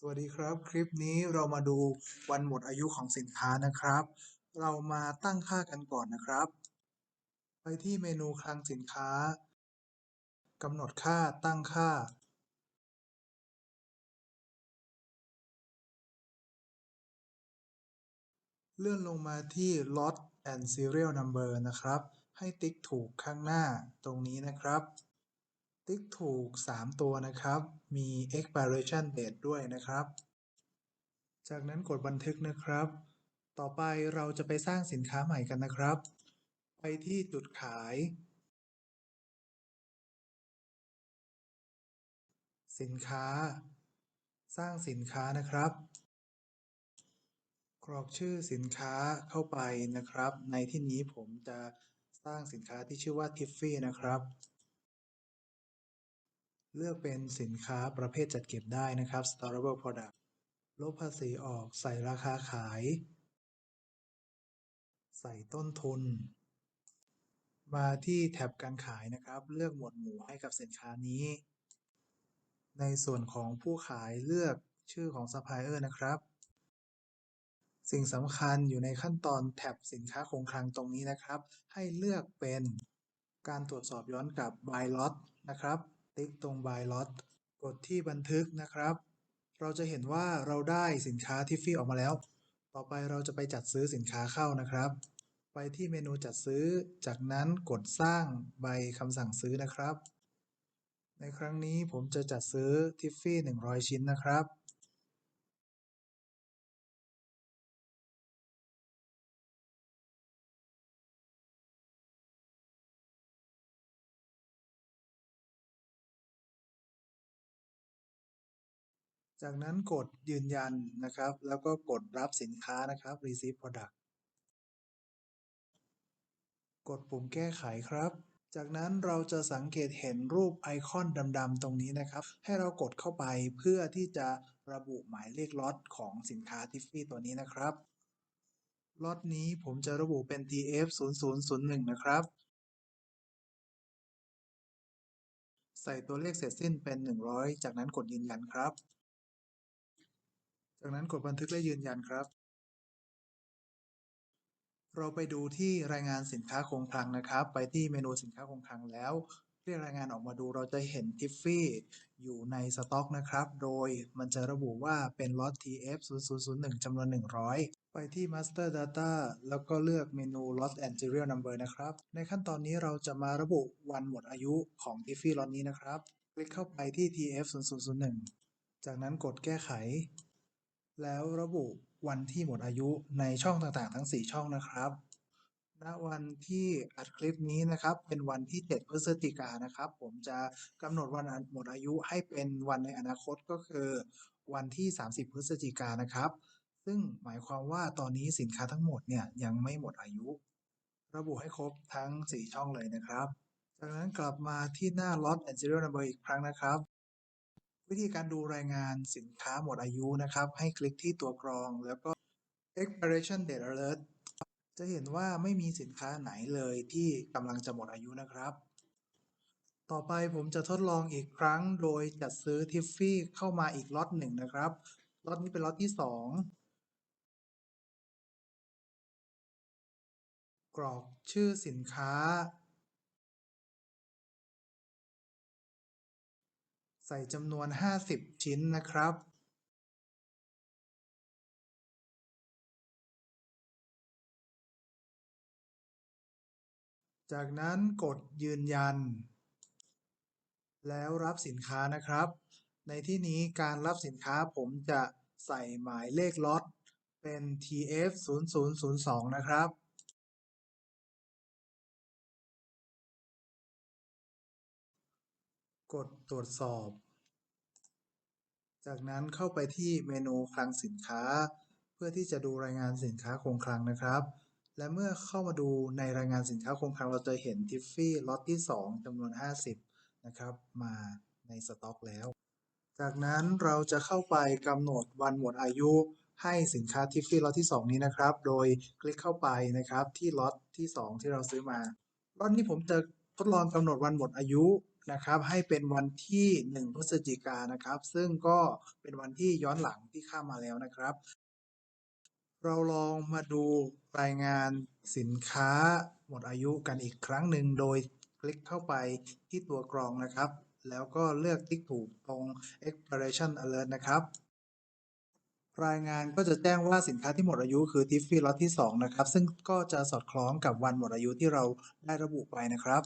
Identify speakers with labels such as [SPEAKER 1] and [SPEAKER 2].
[SPEAKER 1] สวัสดีครับ คลิปนี้เรามาดูวันหมดอายุของสินค้านะครับ เรามาตั้งค่ากันก่อนนะครับ ไปที่เมนูคลังสินค้ากำหนดค่าตั้งค่า เลื่อนลงมาที่ lot and serial number นะครับ ให้ติ๊กถูกข้างหน้าตรงนี้นะครับ ติ๊กถูก 3 ตัวนะครับ มี expiration date ด้วยนะครับ จากนั้นกดบันทึกนะครับ ต่อไปเราจะไปสร้างสินค้าใหม่กันนะครับ ไปที่จุดขาย สินค้า สร้างสินค้านะครับ กรอกชื่อสินค้าเข้าไปนะครับ ในที่นี้ผมจะสร้างสินค้าที่ชื่อว่า Tiffy นะครับ เลือกเป็นสินค้าประเภทจัดเก็บได้นะครับ storable product ลบภาษีออกใส่ราคาขาย ใส่ต้นทุน มาที่แท็บการขายนะครับ เลือกหมวดหมู่ให้กับสินค้านี้ ในส่วนของผู้ขายเลือกชื่อของซัพพลายเออร์นะครับ สิ่งสำคัญอยู่ในขั้นตอนแท็บสินค้าคงคลังตรงนี้นะครับ ให้เลือกเป็นการตรวจสอบย้อนกลับ by lot นะครับ ติ๊กตรง by lot กดที่บันทึกนะครับ เราจะเห็นว่าเราได้สินค้าที่ฟี่ออกมาแล้ว ต่อไปเราจะไปจัดซื้อสินค้าเข้านะครับ ไปที่เมนูจัดซื้อ จากนั้นกดสร้างใบคำสั่งซื้อนะครับ ในครั้งนี้ผมจะจัดซื้อทิฟฟี่100 ชิ้นนะครับ จากนั้นกดยืนยันนะครับ แล้วก็กดรับสินค้านะครับ receive product กดปุ่มแก้ไขครับ จากนั้นเราจะสังเกตเห็นรูปไอคอนดำๆตรงนี้นะครับ ให้เรากดเข้าไปเพื่อที่จะระบุหมายเลขล็อตของสินค้าทิฟฟี่ตัวนี้นะครับ ล็อตนี้ผมจะระบุเป็น TF 0 0 0 1นะครับ ใส่ตัวเลขเสร็จสิ้นเป็น 100 จากนั้นกดยืนยันครับ จากนั้นกดบันทึกและยืนยันครับ เราไปดูที่รายงานสินค้าคงคลังนะครับ ไปที่เมนูสินค้าคงคลังแล้วเรียกรายงานออกมาดูเราจะเห็นทิฟฟี่อยู่ในสต็อกนะครับ โดยมันจะระบุว่าเป็นล็อต TF 0 0 0 1จำนวน 100 ไปที่ Master Data แล้วก็เลือกเมนู Lot and Serial Number นะครับ ในขั้นตอนนี้เราจะมาระบุวันหมดอายุของ Tiffy ล็อตนี้นะครับ คลิกเข้าไปที่ TF 0 0 0 1จากนั้นกดแก้ไข แล้วระบุวันที่หมดอายุในช่องต่างๆ ทั้ง 4 ช่องนะครับณวันที่อัดคลิปนี้นะครับ เป็นวันที่ 7 พฤศจิกานะครับ ผมจะกำหนดวันหมดอายุให้เป็นวันในอนาคตก็คือวันที่ 30 พฤศจิกานนะครับ ซึ่งหมายความว่าตอนนี้สินค้าทั้งหมดเนี่ยยังไม่หมดอายุ ระบุให้ครบทั้ง 4 ช่องเลยนะครับ จากนั้นกลับมาที่หน้า Lot and Serial Number อีกครั้งนะครับ วิธีการดูรายงานสินค้าหมดอายุนะครับ ให้คลิกที่ตัวกรอง แล้วก็ expiration date alert จะเห็นว่าไม่มีสินค้าไหนเลยที่กำลังจะหมดอายุนะครับ ต่อไปผมจะทดลองอีกครั้งโดยจัดซื้อทิฟฟี่เข้ามาอีกล็อตหนึ่งนะครับล็อตนี้เป็นล็อตที่สองกรอกชื่อสินค้า ใส่จำนวน50ชิ้นนะครับจากนั้นกดยืนยัน แล้วรับสินค้านะครับ ในที่นี้การรับสินค้าผมจะใส่หมายเลขล็อตเป็น TF 0 0 0 2 นะครับ กดตรวจสอบ จากนั้นเข้าไปที่เมนูคลังสินค้า เพื่อที่จะดูรายงานสินค้าคงคลังนะครับ และเมื่อเข้ามาดูในรายงานสินค้าคงคลังเราจะเห็นทิฟฟี่ล็อตที่ 2จำนวน 50 นะครับ มาในสต็อกแล้ว จากนั้นเราจะเข้าไปกำหนดวันหมดอายุให้สินค้าทิฟฟี่ล็อตที่ 2 นี้นะครับ โดยคลิกเข้าไปนะครับที่ล็อตที่ 2 ที่เราซื้อมาล็อตนี้ผมจะทดลองกำหนดวันหมดอายุ นะครับ ให้เป็นวันที่ 1 พฤศจิกานะครับ ซึ่งก็เป็นวันที่ย้อนหลังที่ข้ามมาแล้วนะครับ เราลองมาดูรายงานสินค้าหมดอายุกันอีกครั้งหนึ่งโดยคลิกเข้าไปที่ตัวกรองนะครับ แล้วก็เลือกติ๊กถูกตรง expiration alert นะครับ รายงานก็จะแจ้งว่าสินค้าที่หมดอายุคือ Tiffy ล็อตที่ 2 นะครับ ซึ่งก็จะสอดคล้องกับวันหมดอายุที่เราได้ระบุไปนะครับ